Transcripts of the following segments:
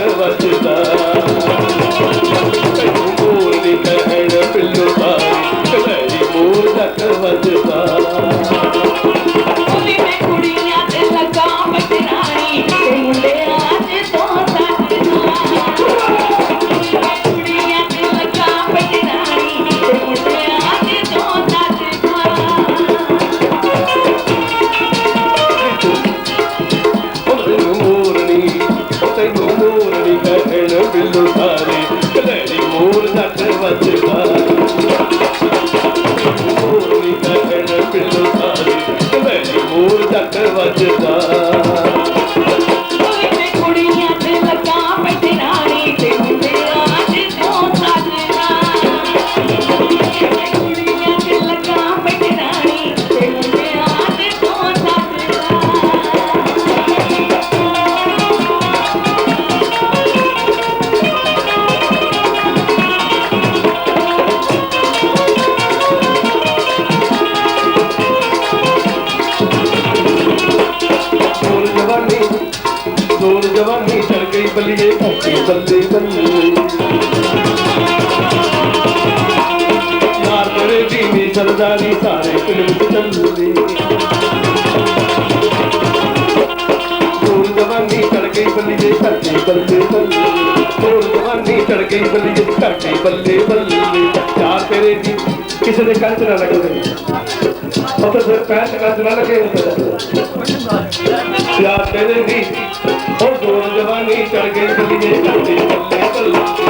Chama ਵੱਜਦਾ। ਦੂਰ ਜਵਾਨੀ ਚੜ ਗਈ ਬੱਲੀਏ ਭੌਂਕੇ ਬੱਲੇ ਬੱਲੇ ਯਾਰ ਤੇਰੇ ਦੀ ਨੀ ਸਰਦਾਰੀ ਸਾਰੇ ਪਿੰਡ ਵਿੱਚ ਚੱਲਦੇ ਦੂਰ ਜਵਾਨੀ ਚੜ ਗਈ ਬੱਲੀਏ ਭੌਂਕੇ ਬੱਲੇ ਬੱਲੇ ਦੂਰ ਜਵਾਨੀ ਚੜ ਗਈ ਬੱਲੀਏ ਭੌਂਕੇ ਬੱਲੇ ਬੱਲੇ ਯਾਰ ਤੇਰੇ ਦੀ ਕਿਸੇ ਦੇ ਕੰਨ 'ਚ ਨਾ ਲੱਗਦੇ ਪਤਾ ਫਿਰ ਪੈਰ ਤੇ ਕੰਨ 'ਚ ਨਾ ਲੱਗੇ। ਹੁੰਦਾ ਯਾਰ ਤੇਰੇ ਦੀ ਉਹ ਜੋਰ ਜਵਾਨੀ ਚੜ ਗਈ ਬੱਲੀਏ ਬੱਲੇ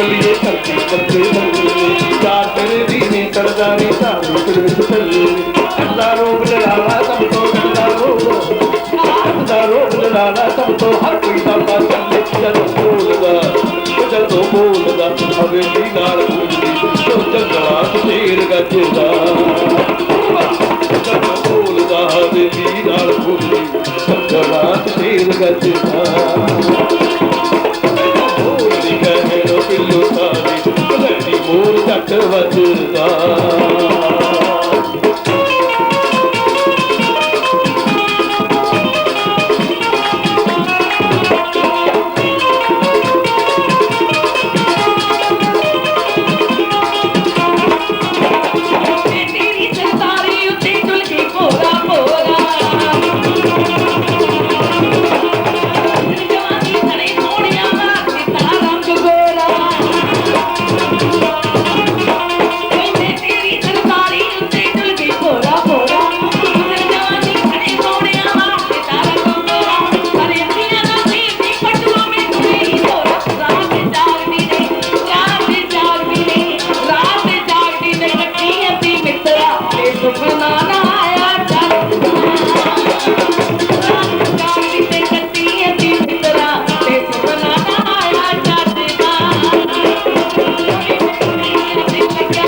ਬੱਲੀਏ ਧਰਤੀ ਬੱਲੇ ਬੱਲੇ ਯਾਰ ਤੇਰੇ ਦੀ ਨੀ ਸਰਦਾਰੀ ਸਾਰੇ ਪਿੰਡ ਵਿੱਚ ਚੱਲਦੀ ਅੱਲਾ ਰੋਗ ਲਾਲਾ ਸਭ ਤੋਂ ਅੱਲਾ ਰੋਗ ਅੱਲਾ ਰੋਗ ਲਾਲਾ ਸਭ ਤੋਂ ਹਰ ਕੋਈ ਦਾ ਪਾ ਚੱਲੇ ਜਦੋਂ ਬੋਲਦਾ। ਜਦੋਂ ਬੋਲਦਾ ਹਵੇਲੀ ਨਾਲ ਕੁੜੀ ਜੋ ਜੰਗਲਾਂ ਚ ਤੇਰ ਗੱਜਦਾ। ਜਦੋਂ ਬੋਲਦਾ ਹਵੇਲੀ ਨਾਲ ਬੋਲੀ ਜਗਰਾਤ ਤੇਰ ਗੱਜਦਾ। চিন্তা